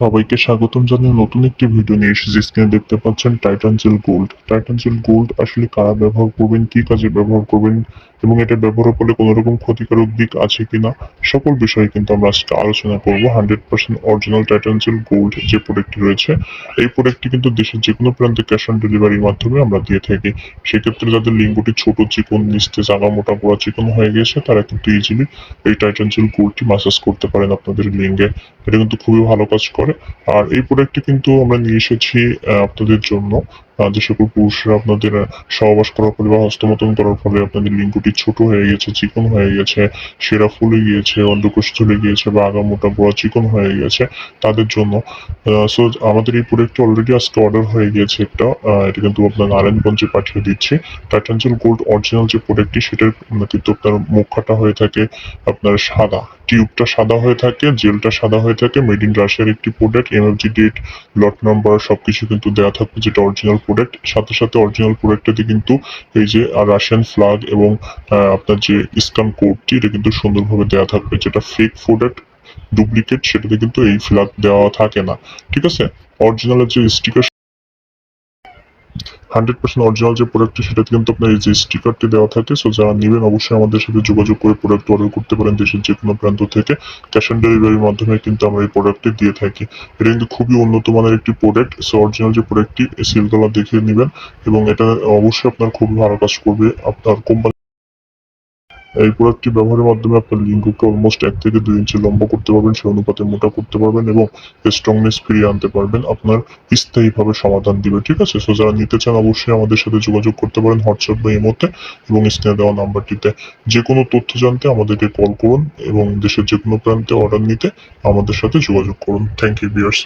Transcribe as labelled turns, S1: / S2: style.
S1: সবাইকে স্বাগতম জানিয়ে নতুন একটি ভিডিও নিয়ে এসেছি। স্ক্রিনে দেখতে পাচ্ছেন Titan gel gold Titan gel gold আসলে কারা ব্যবহার করবেন, কি কাজে ব্যবহার করবেন এবং এটা ব্যবহার করলে কোনো রকম ক্ষতিকারক দিক আছে কিনা, সকল বিষয়ে কিন্তু আমরা আজকে আলোচনা করব। Hundred percent original Titan gel gold যে প্রোডাক্টটি রয়েছে, এই প্রোডাক্টটি কিন্তু দেশের যে কোনো প্রান্তে ক্যাশ অন ডেলিভারির মাধ্যমে আমরা দিয়ে থাকি। সেক্ষেত্রে যাদের লিঙ্গটি ছোট, চিকন নিস্তে জাগা মোটা, পোড়া, চিকন হয়ে গেছে তারা কিন্তু ইজিলি এই টাইটান জেল গোল্ডটি মাসাজ করতে পারেন আপনাদের লিঙ্গে। এটা কিন্তু খুবই ভালো কাজ করে। আর এই প্রোডাক্টটি কিন্তু আমরা নিয়ে এসেছি আপনাদের জন্য। যে সকল পুরুষরা আপনাদের সহবাস করার ফলে বা হস্তমতন করার ফলে আপনাদের লিঙ্গটি ছোট হয়ে গেছে চিকন হয়ে গেছে সেরা ফুলে গিয়েছে অন্ডকোষ চলে গিয়েছে বা আগা মোটা বড় চিকন হয়ে গেছে তাদের জন্য সো আমাদের এই প্রোডাক্টটি অলরেডি আজকে অর্ডার হয়ে গিয়েছে একটা এটা কিন্তু আপনার নারায়ণগঞ্জে পাঠিয়ে দিচ্ছি। টাইটানজেল গোল্ড অরিজিনাল যে প্রোডাক্টটি সেটার কিন্তু আপনার মুখাটা হয়ে থাকে আপনার সাদা। টিউবটা সাদা হয়ে থাকে, জেলটা সাদা হয়ে থাকে মেড ইন রাশিয়ার একটি product MFG date lot number সবকিছু কিন্তু দেওয়া থাকবে যেটা অরিজিনাল প্রোডাক্ট সাথে সাথে অরিজিনাল প্রোডাক্টটাতে কিন্তু এই যে রাশিয়ান ফ্ল্যাগ এবং আপনার যে স্ক্যান কোডটি এটা কিন্তু সুন্দরভাবে দেওয়া থাকবে, যেটা ফেক প্রোডাক্ট ডুপ্লিকেট সেটাতে কিন্তু এই ফ্ল্যাগ দেওয়া থাকে না। ঠিক আছে? অরিজিনালের যে স্টিকার হান্ড্রেড পার্সেন্ট অরিজিনাল যে প্রোডাক্টটি সেটাতে কিন্তু আপনার এই যে স্টিকারটি দেওয়া থাকে সো যারা নেবেন অবশ্যই আমাদের সাথে যোগাযোগ করে প্রোডাক্ট অর্ডার করতে পারেন দেশের যে কোনো প্রান্ত থেকে। ক্যাশ অন ডেলিভারির মাধ্যমে কিন্তু আমরা এই প্রোডাক্টটি দিয়ে থাকি। এটা কিন্তু খুবই উন্নত মানের একটি প্রোডাক্ট সো অরিজিনাল যে প্রোডাক্টটি সিলতলা দেখে নেবেন, এবং এটা অবশ্যই আপনার খুবই ভালো কাজ করবে। আপনার কোম্পানি এই প্রোডাক্টটি ব্যবহারের মাধ্যমে আপনার লিঙ্গকে অলমোস্ট এক থেকে দুই ইঞ্চি লম্বা করতে পারবেন, সেই অনুপাতে মোটা করতে পারবেন এবং স্ট্রংনেস ফিরিয়ে আনতে পারবেন। আপনার স্থায়ীভাবে সমাধান দিবে, ঠিক আছে? সো যারা নিতে চান অবশ্যই আমাদের সাথে যোগাযোগ করতে পারেন হোয়াটসঅ্যাপ বা ইমোতে এবং স্ক্রিনে দেওয়া নাম্বারটিতে। যে কোনো তথ্য জানতে আমাদেরকে কল করুন এবং দেশের যে কোনো প্রান্তে অর্ডার নিতে আমাদের সাথে যোগাযোগ করুন। Thank you viewers